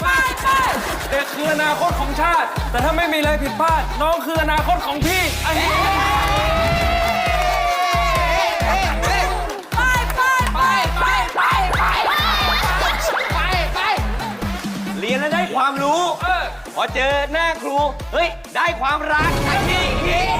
ไปไปเด็กคืออนาคตของชาติ แต่ถ้าไม่มีอะไรผิดพลาด น้องคืออนาคตของพี่อันนี้ไปไปไปไปไปไปไปไปเรียนแล้วได้ความรู้ เออพอเจอหน้าครู เฮ้ย ได้ความรักไอ้นี่